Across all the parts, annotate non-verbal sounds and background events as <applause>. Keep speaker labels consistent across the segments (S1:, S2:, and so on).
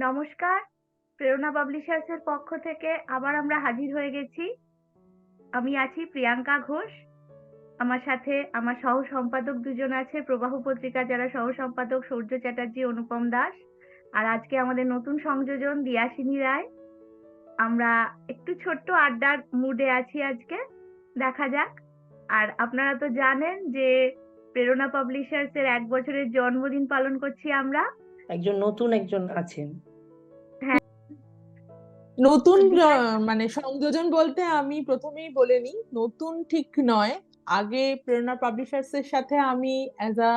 S1: নমস্কার, প্রেরণা পাবলিশার্সের পক্ষ থেকে আবার আমরা হাজির হয়ে গেছি। আমি আছি প্রিয়াঙ্কা ঘোষ। আমার সাথে আমার সহ সম্পাদক দুজন আছে, প্রবাহ পত্রিকা যারা সহ সম্পাদক সূর্য চ্যাটার্জি, অনুপম দাস আর আজকে আমাদের নতুন সংযোজন দিয়াসিনী রায়। আমরা একটু ছোট্ট আড্ডার মুডে আছি আজকে, দেখা যাক। আর আপনারা তো জানেন যে প্রেরণা পাবলিশার্স এর এক বছরের জন্মদিন পালন করছি আমরা।
S2: একজন নতুন একজন আছেন।
S3: নতুন মানে সংযোজন বলতে আমি প্রথমেই বলে নিই নতুন ঠিক নয়। আগে প্রেরণা পাবলিশার্স এর সাথে আমি অ্যাজ আ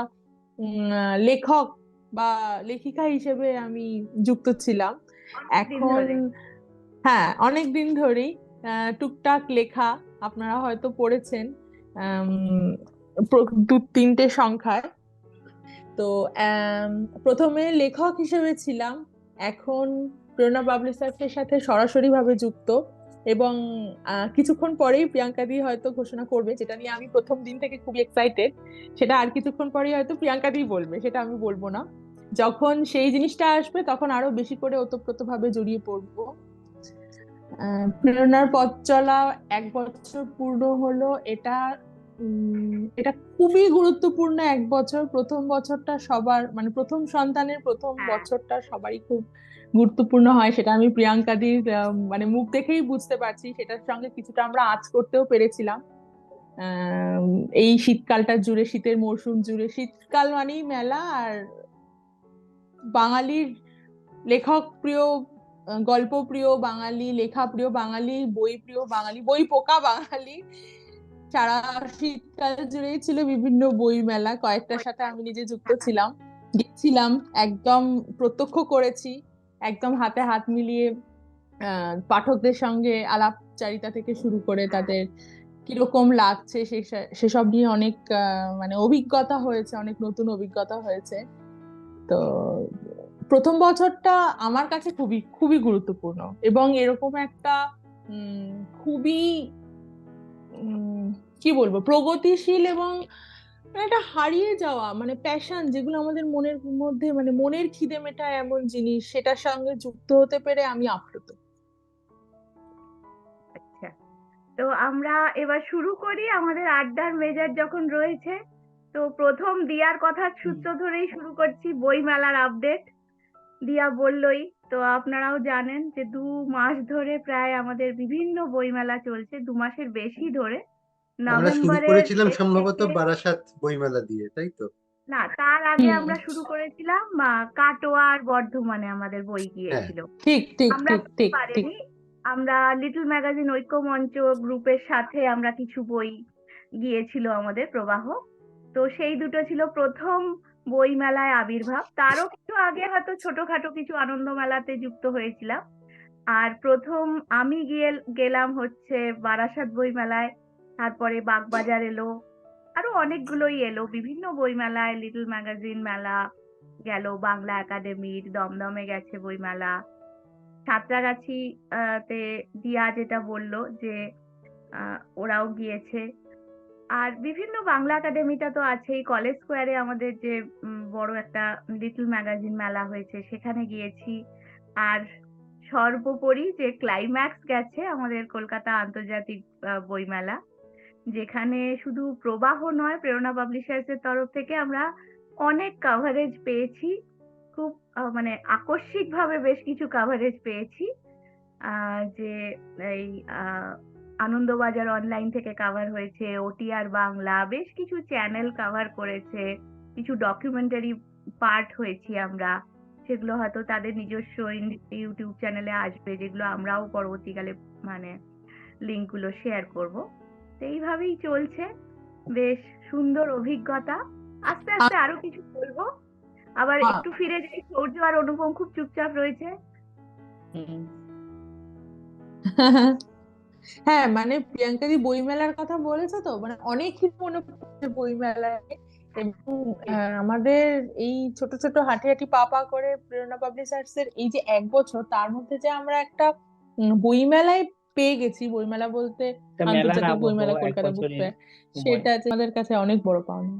S3: লেখক বা লেখিকা হিসেবে আমি যুক্ত ছিলাম। এখন হ্যাঁ অনেক দিন ধরেই টুকটাক লেখা আপনারা হয়তো পড়েছেন দু তিনটে সংখ্যায় তো প্রথমে লেখক হিসেবে ছিলাম। এখন প্রেরণা পাবলিশার্সের সাথে সরাসরি ভাবে যুক্ত এবং কিছুক্ষণ পরেই প্রিয়াঙ্কা দি হয়তো ঘোষণা করবে যেটা নিয়ে আমি প্রথম দিন থেকে খুবই এক্সাইটেড সেটা আর কিছুক্ষণ পরেই হয়তো প্রিয়াঙ্কা দি বলবে সেটা আমি বলব না। যখন সেই জিনিসটা আসবে তখন আরও বেশি করে ওতপ্রোতভাবে জড়িয়ে পড়ব। প্রেরণার পথ চলা এক বছর পূর্ণ হলো এটা উম, এটা খুবই গুরুত্বপূর্ণ এক বছর। প্রথম বছরটা সবার মানে প্রথম সন্তানের প্রথম
S1: হ্যাঁ।
S3: বছরটা সবারই খুব গুরুত্বপূর্ণ হয় সেটা আমি প্রিয়াঙ্কা দির আহ, মানে মুখ দেখেই বুঝতে পারছি। সেটার সঙ্গে কিছুটা আমরা আঁচ করতেও পেরেছিলাম। এই শীতকালটা জুড়ে শীতের মরশুম জুড়ে শীতকাল মানেই মেলা আর বাঙালির লেখক প্রিয় গল্প প্রিয় বাঙালি লেখা প্রিয় বাঙালি বই প্রিয় বাঙালি বই পোকা বাঙালি সারা শীতকাল জুড়েই ছিল বিভিন্ন বই মেলা। কয়েকটার সাথে আমি নিজে যুক্ত ছিলাম। গেছিলাম একদম প্রত্যক্ষ করেছি। একদম হাতে হাত মিলিয়ে পাঠকদের সঙ্গে আলাপচারিতা থেকে শুরু করে তাদের কীরকম লাগছে সেসব নিয়ে অনেক মানে অভিজ্ঞতা হয়েছে, অনেক নতুন অভিজ্ঞতা হয়েছে। তো প্রথম বছরটা আমার কাছে খুবই খুবই গুরুত্বপূর্ণ এবং এরকম একটা খুবই কি বলব, প্রগতিশীল এবং মানে একটা হারিয়ে যাওয়া মানে প্যাশন যেগুলো আমাদের মনের মধ্যে মানে মনের খিদে মেটা এমন জিনিস সেটার সঙ্গে যুক্ত হতে পেরে আমি আপ্লুত।
S1: আচ্ছা। তো আমরা এবার শুরু করি আমাদের আড্ডার মেজাজ যখন রয়েছে। তো প্রথম দিয়ার কথার সূত্র ধরেই শুরু করছি বইমেলার আপডেট দিয়া বললই তো আপনারাও জানেন যে দু মাস ধরে প্রায় আমাদের বিভিন্ন বইমেলা চলছে দু মাসের বেশি ধরে।
S4: আমরা শুরু করেছিলাম সম্ভবত বারাসাত বইমেলা দিয়ে তাই তো?
S1: না তার আগে আমরা শুরু করেছিলাম আহ, কাটোয়া আর বর্ধমানে আমাদের বই গিয়েছিল।
S3: ঠিক ঠিক
S1: আমরা
S3: ঠিক ঠিক ঠিক।
S1: আমরা লিটল ম্যাগাজিন ঐক্যমঞ্চ গ্রুপের সাথে আমরা কিছু বই গিয়েছিল আমাদের প্রবাহ। তো সেই দুটো ছিল প্রথম বই মেলায় আবির্ভাব। তারও কিছু আগে হয়তো ছোটখাটো কিছু আনন্দ মেলাতে যুক্ত হয়েছিলাম। আর প্রথম আমি গিয়ে গেলাম হচ্ছে বারাসাত বই মেলায় তারপরে বাগবাজার এলো, আরও অনেকগুলোই এলো। বিভিন্ন বই মেলায় লিটল ম্যাগাজিন মেলা গেল, বাংলা একাডেমির দমদমে গেছে বই মেলা সাঁতরাগাছি তে দিয়া যেটা বলল যে ওরাও গিয়েছে। আর বিভিন্ন বাংলা একাডেমিটা তো আছেই। কলেজ স্কোয়ারে আমাদের যে বড় একটা লিটল ম্যাগাজিন মেলা হয়েছে, সেখানে গিয়েছি। আর সর্বোপরি যে ক্লাইম্যাক্স গেছে আমাদের কলকাতা আন্তর্জাতিক বইমেলা যেখানে শুধু প্রবাহ নয়, প্রেরণা পাবলিশার্স এর তরফ থেকে আমরা অনেক কাভারেজ পেয়েছি। খুব মানে আকস্মিক ভাবে বেশ কিছু কাভারেজ পেয়েছি। যে এই আনন্দবাজার অনলাইন থেকে কাভার হয়েছে, ওটিআর বাংলা, বেশ কিছু চ্যানেল কাভার করেছে, কিছু ডকুমেন্টারি পার্ট হয়েছি আমরা। সেগুলো হয়তো তাদের নিজস্ব ইউটিউব চ্যানেলে আসবে, যেগুলো আমরাও পরবর্তীকালে মানে লিঙ্কগুলো শেয়ার করব। এইভাবেই চলছে। বেশ সুন্দর অভিজ্ঞতা। আস্তে আস্তে আরও কিছু বলব। আবার একটু ফিরে যাই। সৌর্য আর অনুপম খুব চুপচাপ রয়েছে।
S3: হ্যাঁ। মানে প্রিয়াঙ্কা দি বইমেলার কথা বলেছ তো? মানে অনেক কিছু মনে পড়ছে বইমেলায়। এবং আমাদের এই ছোট ছোট হাঁটি হাঁটি পা পা করে প্রেরণা পাবলিশার্স এর এই যে এক বছর তার মধ্যে যে আমরা একটা বইমেলায় পেয়ে গেছি বইমেলা বলতে। আন্তর্জাতিক বইমেলা কলকাতা বুক ফেয়ার। সেটা আমাদের কাছে অনেক বড় পাওনা।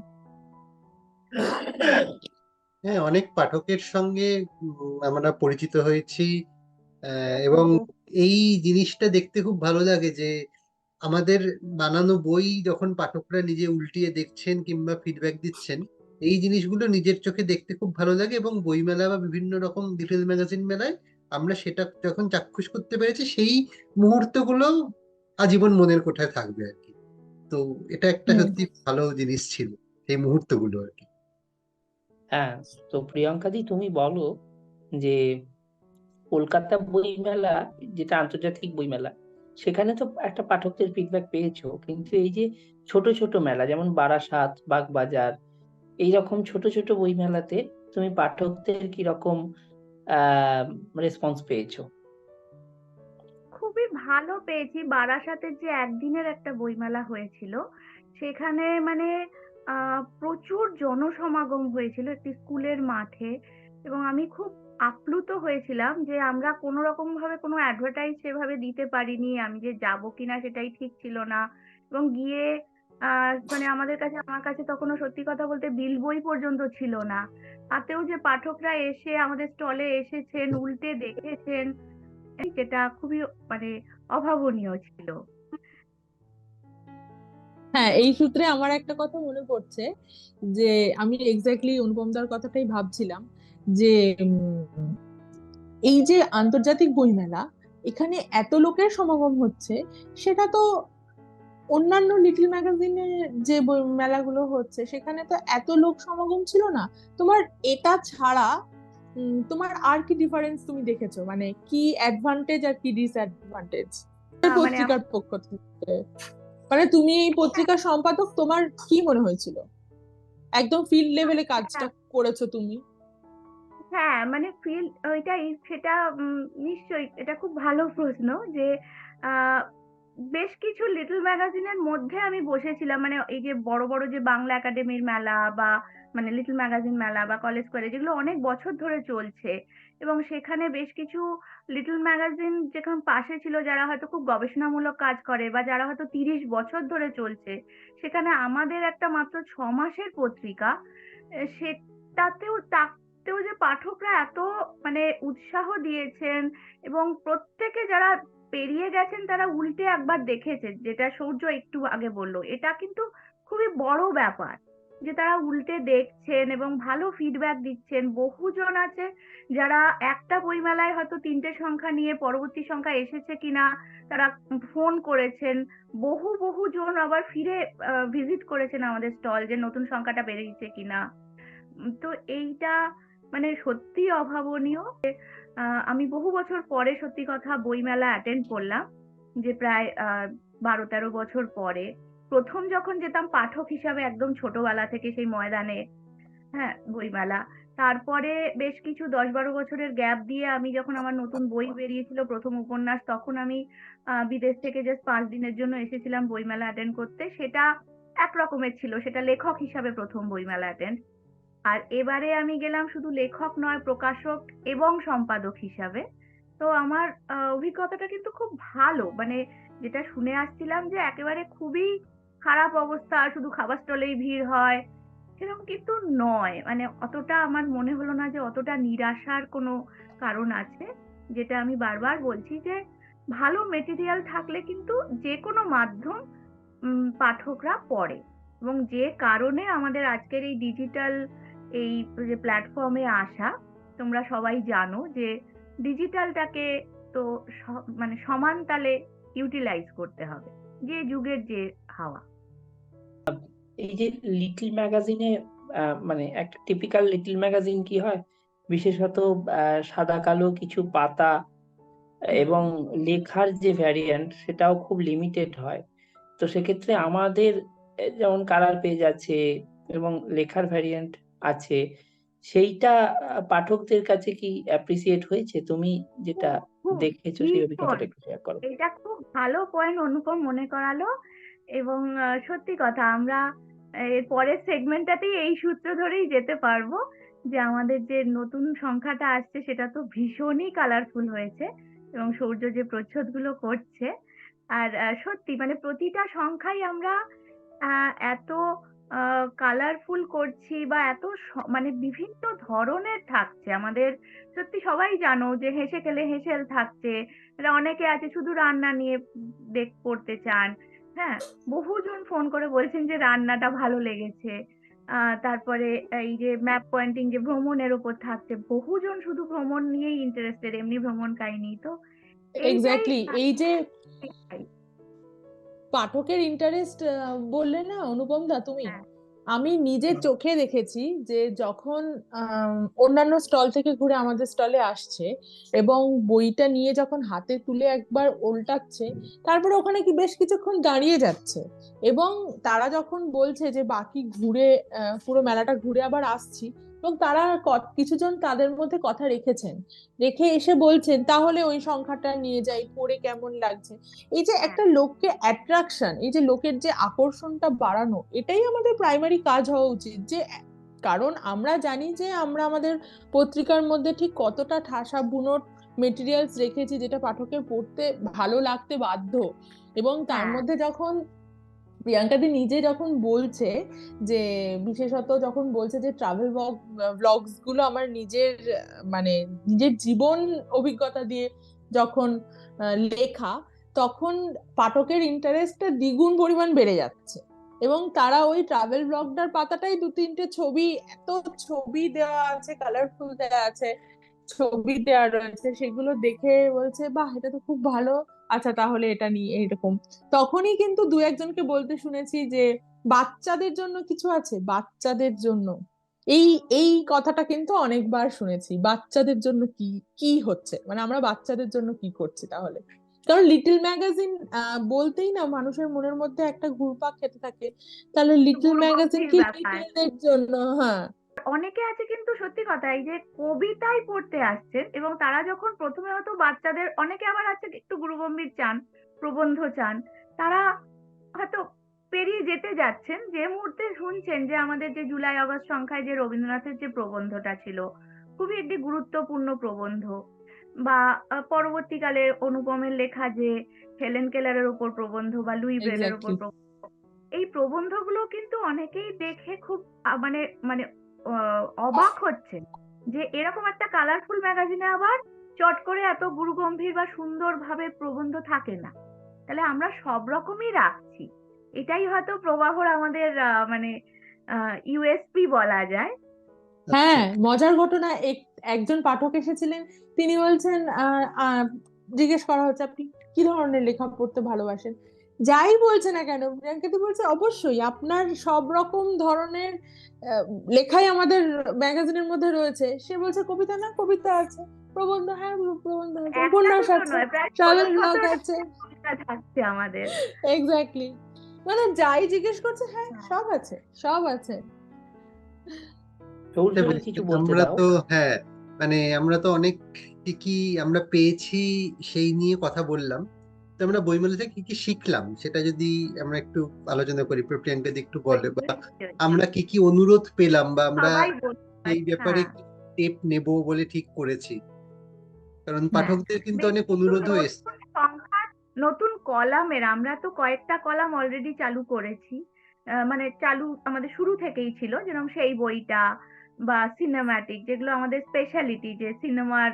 S4: হ্যাঁ অনেক পাঠকের সঙ্গে উম, আমরা পরিচিত হয়েছি। আহ, এবং এই জিনিসটা দেখতে খুব ভালো লাগে যে আমাদের বানানো বই যখন পাঠকরা নিজে উল্টিয়ে দেখছেন কিংবা ফিডব্যাক দিচ্ছেন এই জিনিসগুলো নিজের চোখে দেখতে খুব ভালো লাগে এবং বইমেলা বা বিভিন্ন রকম লিটল ম্যাগাজিন মেলায় আমরা সেটা যখন চাক্ষুষ করতে পেরেছি সেই মুহূর্তগুলো আজীবন মনের কোঠায় থাকবে আর কি। তো এটা একটা সত্যি ভালো জিনিস ছিল এই মুহূর্তগুলো আর কি।
S2: হ্যাঁ তো প্রিয়ঙ্কাদি তুমি বলো যে কলকাতা বইমেলা যেটা আন্তর্জাতিক বইমেলা সেখানে তো একটা পাঠকদের ফিডব্যাক পেয়েছ কিন্তু এই যে ছোট ছোট মেলা যেমন বারাসাত বাগবাজার এইরকম ছোট ছোট বইমেলাতে তুমি পাঠকদের কীরকম আহ রেসপন্স পেয়েছ।
S1: খুবই ভালো পেয়েছি। বারাসাতের যে একদিনের একটা বইমেলা হয়েছিল, সেখানে মানে প্রচুর জনসমাগম হয়েছিল একটি স্কুলের মাঠে এবং আমি খুব আপ্লুত হয়েছিলাম যে আমরা কোনো রকম ভাবে কোনো অ্যাডভার্টাইজ সেভাবে দিতে পারিনি, আমি যে যাব কিনা সেটাই ঠিক ছিল না এবং গিয়ে মানে আমাদের কাছে, আমার কাছে তখনও সত্যি কথা বলতে বিল বই পর্যন্ত ছিল না। তাতেও যে পাঠকরা এসে আমাদের স্টলে এসেছেন, উল্টে দেখেছেন যেটা খুবই মানে অভাবনীয় ছিল।
S3: হ্যাঁ এই সূত্রে আমার একটা কথা মনে পড়ছে যে, আমি এক্স্যাক্টলি অনুপমদার কথাটাই ভাবছিলাম যে এই যে আন্তর্জাতিক বইমেলা, এখানে এত লোকের সমাগম হচ্ছে, সেটা তো অন্যান্য লিটল ম্যাগাজিনে যে মেলাগুলো হচ্ছে সেখানে তো এত লোক সমাগম ছিল না। তোমার এটা ছাড়া তোমার আর কি ডিফারেন্স তুমি দেখেছ? মানে কি অ্যাডভান্টেজ আর কি ডিসঅ্যাডভান্টেজ পত্রিকার পক্ষ থেকে। মানে তুমি এই পত্রিকার সম্পাদক তোমার কি মনে হয়েছিল? একদম ফিল্ড লেভেলে কাজটা করেছ তুমি?
S1: হ্যাঁ মানে ফিল্ড ওইটাই সেটা নিশ্চয়ই এটা খুব ভালো প্রশ্ন যে বেশ কিছু লিটল ম্যাগাজিনের মধ্যে আমি বসেছিলাম। মানে এই যে বড় বড় যে বাংলা একাডেমির মেলা বা মানে লিটল ম্যাগাজিন মেলা বা কলেজ স্কোয়ারে যেগুলো অনেক বছর ধরে চলছে এবং সেখানে বেশ কিছু লিটল ম্যাগাজিন যেখানে পাশে ছিল যারা হয়তো খুব গবেষণামূলক কাজ করে বা যারা হয়তো তিরিশ বছর ধরে চলছে, সেখানে আমাদের একটা মাত্র ছ মাসের পত্রিকা সেটাতেও তাতেও যে পাঠকরা এত মানে উৎসাহ দিয়েছেন এবং প্রত্যেকে যারা পেরিয়ে গেছেন তারা উল্টে একবার দেখেছে, যেটা সৌর্য একটু আগে বলল। এটা কিন্তু খুবই বড় ব্যাপার যে তারা উল্টে দেখছেন এবং ভালো ফিডব্যাক দিচ্ছেন। বহুজন আছে যারা একটা বইমেলায় হয়তো তিনটে সংখ্যা নিয়ে পরবর্তী সংখ্যা এসেছে কিনা তারা ফোন করেছেন। বহু বহু জন আবার ফিরে ভিজিট করেছেন আমাদের স্টল যে নতুন সংখ্যাটা বেরিয়েছে কিনা। তো এইটা মানে সত্যি অভাবনীয়। আমি বহু বছর পরে সত্যি কথা বইমেলা অ্যাটেন্ড করলাম, যে প্রায় বারো তেরো বছর পরে। প্রথম যখন যেতাম পাঠক হিসাবে একদম ছোটবেলা থেকে সেই ময়দানে হ্যাঁ বইমেলা। তারপরে বেশ কিছু দশ বারো বছরের গ্যাপ দিয়ে আমি যখন আমার নতুন বই বেরিয়েছিল প্রথম উপন্যাস, তখন আমি বিদেশ থেকে জাস্ট পাঁচ দিনের জন্য এসেছিলাম বইমেলা অ্যাটেন্ড করতে। সেটা এক রকমের ছিল, সেটা লেখক হিসাবে প্রথম বইমেলা অ্যাটেন্ড আর এবারে আমি গেলাম শুধু লেখক নয়, প্রকাশক এবং সম্পাদক হিসাবে। তো আমার অভিজ্ঞতাটা কিন্তু খুব ভালো। মানে যেটা শুনে আসছিলাম যে একেবারে খুবই খারাপ অবস্থা, শুধু খাবার স্টলেই ভিড় হয়, সেরকম কিন্তু নয়। মানে অতটা আমার মনে হলো না যে অতটা নিরাশার কোনো কারণ আছে। যেটা আমি বারবার বলছি যে ভালো মেটেরিয়াল থাকলে কিন্তু যে কোনো মাধ্যম পাঠকরা পড়ে। এবং যে কারণে আমাদের আজকের এই ডিজিটাল এই যে প্ল্যাটফর্মে আসা, তোমরা সবাই জানো যে ডিজিটালটাকে তো মানে সমান তালে ইউটিলাইজ করতে হবে, যে যুগের যে হাওয়া।
S2: এই যে লিটল ম্যাগাজিনে মানে একটা টিপিক্যাল লিটল ম্যাগাজিন কি হয়? বিশেষত সাদা কালো কিছু পাতা এবং লেখার যে ভ্যারিয়েন্ট সেটাও খুব লিমিটেড হয়। তো সেক্ষেত্রে আমাদের যেমন কালার পেজ আছে এবং লেখার ভ্যারিয়েন্ট আছে সেইটা পাঠকদের কাছে কি অ্যাপ্রিসিয়েট হয়েছে? তুমি যেটা দেখেছ সেই অভিজ্ঞতাটা একটু শেয়ার করো।
S1: এটা খুব ভালো পয়েন্ট অনুপম মনে করালো এবং সত্যি কথা আমরা এর পরের সেগমেন্টটাতেই এই সূত্র ধরেই যেতে পারব যে আমাদের যে নতুন সংখ্যাটা আসছে সেটা তো ভীষণই কালারফুল হয়েছে এবং সৌর্য যে প্রচ্ছদগুলো করছে। আর সত্যি মানে প্রতিটা সংখ্যাই আমরা এত কালারফুল করছি বা এত মানে বিভিন্ন ধরনের থাকছে। আমাদের সত্যি সবাই জানো যে হেসে খেলে হেসেল থাকছে। অনেকে আছে শুধু রান্না নিয়ে দেখ করতে চান। হ্যাঁ বহুজন ফোন করে বলছেন যে রান্নাটা ভালো লেগেছে। আহ তারপরে এই যে ম্যাপ পয়েন্টিং যে ভ্রমণের ওপর থাকছে বহুজন শুধু ভ্রমণ নিয়েই ইন্টারেস্টেড এমনি ভ্রমণ কাহিনী তো।
S3: এক্স্যাক্টলি এই যে। পাঠকের ইন্টারেস্ট বললে না অনুপম দা তুমি
S1: হ্যাঁ।
S3: আমি
S4: হুম।
S3: চোখে দেখেছি যে যখন অন্যান্য স্টল থেকে ঘুরে আমাদের স্টলে আসছে এবং বইটা নিয়ে যখন হাতে তুলে একবার উল্টাচ্ছে তারপরে ওখানে কি বেশ কিছুক্ষণ দাঁড়িয়ে যাচ্ছে এবং তারা যখন বলছে যে বাকি ঘুরে পুরো মেলাটা ঘুরে আবার আসছি এবং তারা কিছুজন তাদের মধ্যে কথা রেখেছেন। রেখে এসে বলছেন তাহলে ওই সংখ্যাটা নিয়ে যাই পড়ে কেমন লাগছে? এই যে একটা লোককে অ্যাট্রাকশন এই যে লোকের যে আকর্ষণটা বাড়ানো এটাই আমাদের প্রাইমারি কাজ হওয়া উচিত। যে কারণ আমরা জানি যে আমরা আমাদের পত্রিকার মধ্যে ঠিক কতটা ঠাসা বুনোট মেটেরিয়ালস রেখেছি যেটা পাঠকের পড়তে ভালো লাগতে বাধ্য। এবং তার
S1: হ্যাঁ।
S3: মধ্যে যখন প্রিয়াঙ্কাদি নিজে যখন বলছে যে, বিশেষত যখন বলছে যে ট্রাভেল ব্লগসগুলো আমার নিজের মানে নিজের জীবন অভিজ্ঞতা দিয়ে যখন লেখা, তখন পাঠকের ইন্টারেস্টটা দ্বিগুণ পরিমাণ বেড়ে যাচ্ছে। এবং তারা ওই ট্রাভেল ব্লগটার পাতাটাই দু তিনটে ছবি, এত ছবি দেওয়া আছে কালারফুল দেওয়া আছে, ছবি দেওয়া রয়েছে, সেগুলো দেখে বলছে, বাহ, এটা তো খুব ভালো আচ্ছা তাহলে এটা নিয়ে এইরকম তখনই কিন্তু দু একজনকে বলতে শুনেছি যে বাচ্চাদের জন্য কিছু আছে? বাচ্চাদের জন্য। এই এই কথাটা কিন্তু অনেকবার শুনেছি। বাচ্চাদের জন্য কি কি হচ্ছে? মানে আমরা বাচ্চাদের জন্য কি করছি তাহলে? কারণ লিটল ম্যাগাজিন বলতেই না মানুষের মনের মধ্যে একটা ঘুরপাক খেতে থাকে। তাহলে লিটল ম্যাগাজিন কি। লিটলদের জন্য হ্যাঁ।
S1: অনেকে আছে কিন্তু সত্যি কথা এই যে কবিতাই পড়তে আসছেন এবং তারা যখন প্রথমে হয়তো বাচ্চাদের অনেকে আবার আছে একটু গুরুগম্ভীর চান প্রবন্ধ চান তারা হয়তো পেরিয়ে যেতে যাচ্ছেন যে মুহূর্তে শুনছেন যে আমাদের যে জুলাই আগস্ট সংখ্যায় যে রবীন্দ্রনাথের যে প্রবন্ধটা ছিল খুবই একটি গুরুত্বপূর্ণ প্রবন্ধ বা পরবর্তীকালে অনুপমের লেখা যে হেলেন কেলারের উপর প্রবন্ধ বা লুই ব্রেলের উপর প্রবন্ধ এই প্রবন্ধগুলো কিন্তু অনেকেই দেখে খুব মানে মানে অবাক হচ্ছে যে এরকম একটা কালারফুল ম্যাগাজিনে আবার চট করে এত গুরুগম্ভীর বা সুন্দর ভাবে প্রবন্ধ থাকে না। তাহলে আমরা সব রকমই রাখছি। এটাই হয়তো প্রবাহর আমাদের আহ, মানে ইউএসপি বলা যায়।
S3: হ্যাঁ মজার ঘটনা এক- একজন পাঠক এসেছিলেন। তিনি বলছেন জিজ্ঞেস করা হচ্ছে আপনি কি ধরনের লেখা পড়তে ভালোবাসেন? যাই বলছে না কেন প্রিয়াঙ্কাদি বলছে অবশ্যই আপনার সব রকম ধরনের আহ, লেখাই আমাদের ম্যাগাজিনের মধ্যে রয়েছে। সে বলছে কবিতা না কবিতা আছে। প্রবন্ধ হ্যাঁ প্রবন্ধ আছে। উপন্যাস আছে। ট্রাভেল ব্লগ আছে।
S1: থাকছে আমাদের।
S3: এক্স্যাক্টলি মানে যাই জিজ্ঞেস করছে হ্যাঁ সব আছে সব আছে।
S4: আমরা তো হ্যাঁ মানে আমরা তো অনেক কি কি আমরা পেয়েছি সেই নিয়ে কথা বললাম। আমরা বইমেলা থেকে কি কি শিখলাম? সেটা যদি আমরা একটু আলোচনা করি প্রিয়াঙ্কা একটু বলে বা আমরা কি কি অনুরোধ পেলাম বা আমরা এই ব্যাপারে
S1: হ্যাঁ।
S4: স্টেপ নেব বলে ঠিক করেছি? কারণ
S3: হ্যাঁ।
S4: পাঠকদের কিন্তু অনেক অনুরোধও
S1: নতুন
S4: এসছে
S1: নতুন কলামের আমরা তো কয়েকটা কলাম অলরেডি চালু করেছি। মানে চালু আমাদের শুরু থেকেই ছিল যেরকম সেই বইটা বা সিনেম্যাটিক যেগুলো আমাদের স্পেশালিটি যে সিনেমার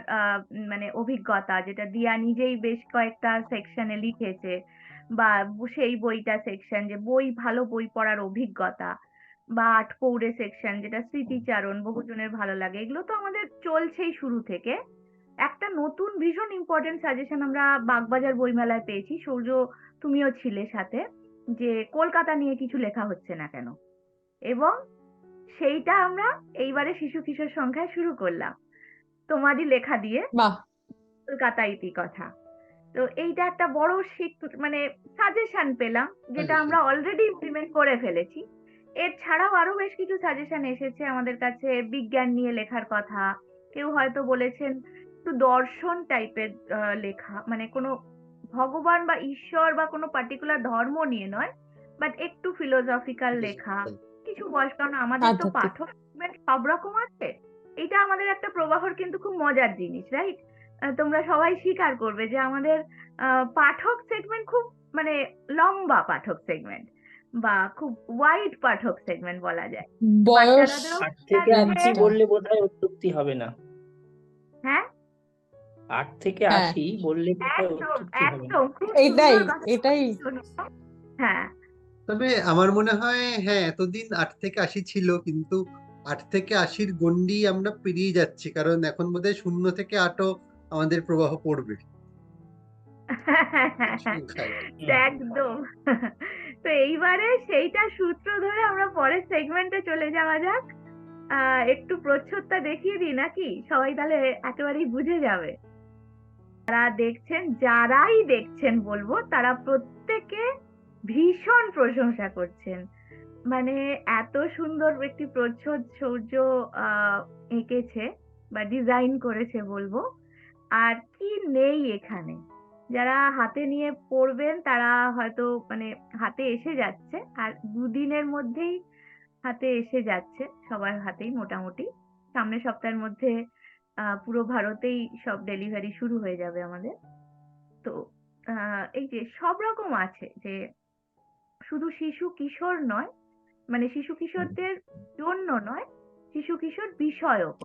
S1: মানে অভিজ্ঞতা, যেটা দিয়া নিজেই বেশ কয়েকটা সেকশনে লিখেছে বা সেই বইটা সেকশন যে বই, ভালো বই পড়ার অভিজ্ঞতা বা আটপৌরে সেকশন যেটা স্মৃতিচারণ, বহুজনের ভালো লাগে, এগুলো তো আমাদের চলছেই শুরু থেকে। একটা নতুন ভীষণ ইম্পর্টেন্ট সাজেশন আমরা বাগবাজার বইমেলায় পেয়েছি। সূর্য, তুমিও ছিলে সাথে, যে কলকাতা নিয়ে কিছু লেখা হচ্ছে না কেন? এবং সেইটা আমরা এইবারে শিশু কিশোর সংখ্যায় শুরু করলাম। তোমারই লেখা দিয়ে কলকাতা ইতি কথা। তো এইটা একটা বড় শিখ মানে সাজেশন পেলাম যেটা আমরা অলরেডি ইমপ্লিমেন্ট করে ফেলেছি। এর ছাড়াও আরও বেশ কিছু সাজেশন এসেছে আমাদের কাছে বিজ্ঞান নিয়ে লেখার কথা। কেউ হয়তো বলেছেন একটু দর্শন টাইপের লেখা। মানে কোনো ভগবান বা ঈশ্বর বা কোনো পার্টিকুলার ধর্ম নিয়ে নয় বাট একটু ফিলোসফিক্যাল লেখা। কিছু বয়স কারণ আমাদের তো পাঠক সব রকম আছে। এটা আমাদের একটা প্রবাহর কিন্তু খুব মজার জিনিস রাইট তোমরা সবাই স্বীকার করবে যে আমাদের পাঠক সেগমেন্ট খুব মানে লম্বা পাঠক সেগমেন্ট বা খুব ওয়াইড পাঠক সেগমেন্ট বলা যায়।
S3: বয়স
S2: থেকে আশি বললে বোধহয় অত্যুক্তি হবে না।
S1: হ্যাঁ?
S2: আট থেকে
S3: হ্যাঁ।
S2: আশি বললে
S3: এটাই এটাই।
S1: হ্যাঁ।
S4: তবে আমার মনে হয় হ্যাঁ এতদিন আট থেকে আশি ছিল কিন্তু আট থেকে আশির গণ্ডি আমরা পেরিয়ে যাচ্ছি কারণ এখন বোধহয় শূন্য থেকে আটও আমাদের প্রবাহ পড়বে। <laughs>
S1: একদম। <laughs> তো এইবারে সেইটা সূত্র ধরে আমরা পরের সেগমেন্টে চলে যাওয়া যাক। আহ, একটু প্রচ্ছদটা দেখিয়ে দিই নাকি? সবাই তাহলে একেবারেই বুঝে যাবে। যারা দেখছেন যারাই দেখছেন বলব তারা প্রত্যেকে ভীষণ প্রশংসা করছেন। মানে এত সুন্দর একটি প্রচ্ছদ সূর্য এঁকেছে বা ডিজাইন করেছে বলব। আর কি নেই এখানে। যারা হাতে নিয়ে পড়বেন, তারা হয়তো মানে হাতে এসে যাচ্ছে। আর দুদিনের মধ্যেই হাতে এসে যাচ্ছে। সবার হাতেই মোটামুটি। সামনের সপ্তাহের মধ্যে পুরো ভারতেই সব ডেলিভারি শুরু হয়ে যাবে আমাদের। তো এই যে সব রকম আছে যে শুধু শিশু কিশোর নয় মানে শিশু কিশোরদের জন্য নয় শিশু কিশোর বিষয়ক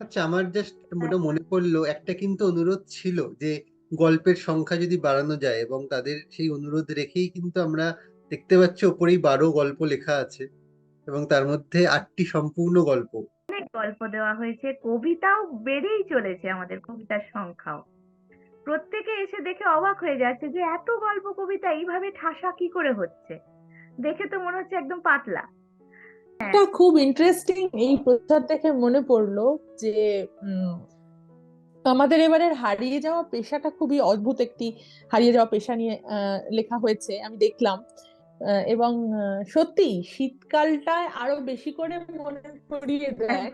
S4: আচ্ছা আমার জাস্ট ওটা মনে পড়ল একটা কিন্তু অনুরোধ ছিল যে গল্পের সংখ্যা যদি বাড়ানো যায় এবং তাদের সেই অনুরোধ রেখেই কিন্তু আমরা দেখতে পাচ্ছি ওপরেই বারো গল্প লেখা আছে এবং তার মধ্যে আটটি সম্পূর্ণ গল্প।
S1: অনেক গল্প দেওয়া হয়েছে কবিতাও বেড়েই চলেছে আমাদের কবিতার সংখ্যাও। প্রত্যেকে এসে দেখে অবাক হয়ে যাচ্ছে যে এত গল্প কবিতা এইভাবে ঠাসা কি করে হচ্ছে? দেখে তো মনে হচ্ছে একদম পাতলা।
S3: একটা খুব ইন্টারেস্টিং এই প্রচার দেখে মনে পড়ল যে আমাদের এবারের হারিয়ে যাওয়া পেশাটা খুবই অদ্ভুত একটি হারিয়ে যাওয়া পেশা নিয়ে আহ, লেখা হয়েছে আমি দেখলাম। এবং সত্যি শীতকালটায় আরও বেশি করে মনে করিয়ে দেয়।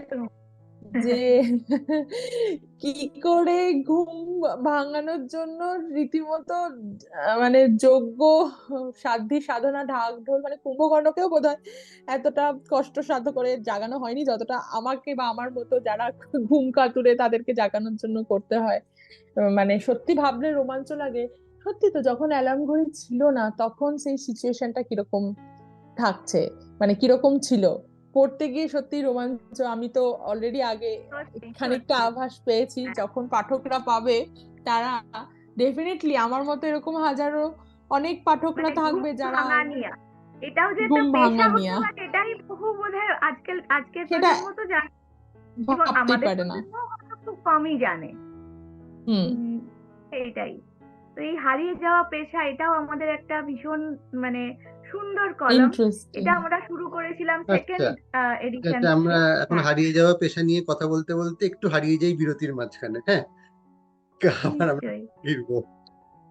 S3: যে <laughs> কি করে ঘুম ভাঙানোর জন্য রীতিমতো মানে যোগ্য সাধ্যি সাধনা ঢাক ঢোল মানে কুম্ভকর্ণকেও বোধ হয় এতটা কষ্টসাধ্য করে জাগানো হয়নি যতটা আমাকে বা আমার মতো যারা ঘুম কাতুরে তাদেরকে জাগানোর জন্য করতে হয়। মানে সত্যি ভাবলে রোমাঞ্চ লাগে। সত্যি তো যখন অ্যালার্ম ঘড়ি ছিল না তখন সেই সিচুয়েশনটা কীরকম থাকছে? মানে কীরকম ছিল? পড়তে গিয়ে সত্যি রোমাঞ্চ। আমি তো অলরেডি আগে খানিকটা আভাস পেয়েছি যখন পাঠকরা পাবে তারা ডেফিনেটলি আমার মতো এরকম হাজারো অনেক পাঠকরা
S1: মানে
S3: থাকবে যারা
S1: এটাও যে একটা পেশা হতে এটাই বহু বোধহয় আজকাল আজকের প্রজন্ম জানে। আমাদের খুব কমই জানে।
S3: হুম।
S1: এইটাই তো এই হারিয়ে যাওয়া পেশা এটাও আমাদের একটা ভীষণ মানে সুন্দর কলম। এটা আমরা শুরু করেছিলাম সেকেন্ড এডিশন
S4: আমরা এখন
S1: হ্যাঁ।
S4: হারিয়ে যাওয়া পেশা নিয়ে কথা বলতে বলতে একটু হারিয়ে যাই বিরতির মাঝখানে হ্যাঁ? আবার আমরা ফিরবো।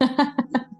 S4: <laughs>